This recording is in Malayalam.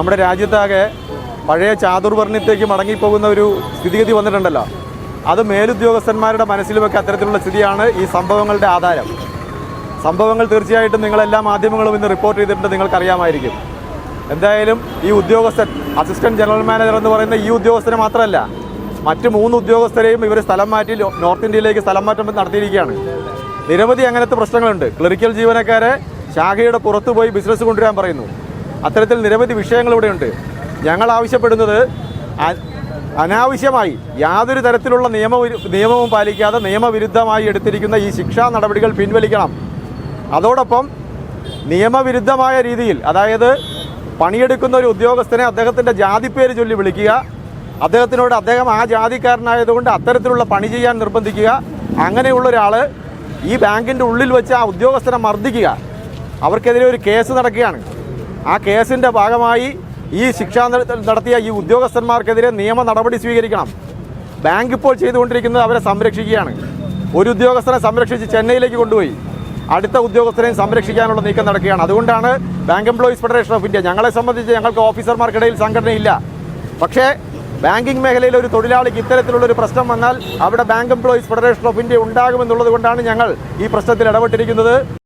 നമ്മുടെ രാജ്യത്താകെ പഴയ ചാതുർവർണത്തേക്ക് മടങ്ങിപ്പോകുന്ന ഒരു സ്ഥിതിഗതി വന്നിട്ടുണ്ടല്ലോ. അത് മേലുദ്യോഗസ്ഥന്മാരുടെ മനസ്സിലുമൊക്കെ അത്തരത്തിലുള്ള സ്ഥിതിയാണ് ഈ സംഭവങ്ങളുടെ ആധാരം. സംഭവങ്ങൾ തീർച്ചയായിട്ടും നിങ്ങളെല്ലാ മാധ്യമങ്ങളും ഇന്ന് റിപ്പോർട്ട് ചെയ്തിട്ടുണ്ട് നിങ്ങൾക്കറിയാമായിരിക്കും. എന്തായാലും ഈ ഉദ്യോഗസ്ഥൻ അസിസ്റ്റന്റ് ജനറൽ മാനേജർ എന്ന് പറയുന്ന ഈ ഉദ്യോഗസ്ഥനെ മാത്രമല്ല മറ്റ് മൂന്ന് ഉദ്യോഗസ്ഥരെയും ഇവർ സ്ഥലം മാറ്റി നോർത്ത് ഇന്ത്യയിലേക്ക് സ്ഥലം മാറ്റം നടത്തിയിരിക്കുകയാണ്. നിരവധി അങ്ങനത്തെ പ്രശ്നങ്ങളുണ്ട്. ക്ലറിക്കൽ ജീവനക്കാരെ ശാഖയുടെ പുറത്തു പോയി ബിസിനസ് കൊണ്ടുവരാൻ പറയുന്നു. അത്തരത്തിൽ നിരവധി വിഷയങ്ങൾ ഇവിടെയുണ്ട്. ഞങ്ങൾ ആവശ്യപ്പെടുന്നത് അനാവശ്യമായി യാതൊരു തരത്തിലുള്ള നിയമ നിയമവും പാലിക്കാതെ നിയമവിരുദ്ധമായി എടുത്തിരിക്കുന്ന ഈ ശിക്ഷാ നടപടികൾ പിൻവലിക്കണം. അതോടൊപ്പം നിയമവിരുദ്ധമായ രീതിയിൽ അതായത് പണിയെടുക്കുന്ന ഒരു ഉദ്യോഗസ്ഥനെ അദ്ദേഹത്തിന്റെ ജാതിപ്പേര് ചൊല്ലി വിളിക്കുക അദ്ദേഹത്തിനോട് അദ്ദേഹം ആ ജാതിക്കാരനായതുകൊണ്ട് അത്തരത്തിലുള്ള പണി ചെയ്യാൻ നിർബന്ധിക്കുക അങ്ങനെയുള്ള ഒരാൾ ഈ ബാങ്കിന്റെ ഉള്ളിൽ വെച്ച് ആ ഉദ്യോഗസ്ഥനെ മർദ്ദിക്കുക. അവർക്കെതിരെ ഒരു കേസ് നടക്കുകയാണ്. ആ കേസിന്റെ ഭാഗമായി ഈ ശിക്ഷ നട- നടത്തിയ ഈ ഉദ്യോഗസ്ഥന്മാർക്കെതിരെ നിയമ നടപടി സ്വീകരിക്കണം. ബാങ്ക് ഇപ്പോൾ ചെയ്തുകൊണ്ടിരിക്കുന്നത് അവരെ സംരക്ഷിക്കുകയാണ്. ഒരു ഉദ്യോഗസ്ഥനെ സംരക്ഷിച്ച് ചെന്നൈയിലേക്ക് കൊണ്ടുപോയി. അടുത്ത ഉദ്യോഗസ്ഥരെയും സംരക്ഷിക്കാനുള്ള നീക്കം നടക്കുകയാണ്. അതുകൊണ്ടാണ് bank employees federation of India ഞങ്ങളെ സംബന്ധിച്ച് ഞങ്ങൾക്ക് ഓഫീസർമാർക്കിടയിൽ സംഘടനയില്ല. പക്ഷേ ബാങ്കിംഗ് മേഖലയിൽ ഒരു തൊഴിലാളിക്ക് ഇത്തരത്തിലുള്ളൊരു പ്രശ്നം വന്നാൽ അവിടെ bank employees federation of India ഉണ്ടാകുമെന്നുള്ളത് കൊണ്ടാണ് ഞങ്ങൾ ഈ പ്രശ്നത്തിൽ ഇടപെട്ടിരിക്കുന്നത്.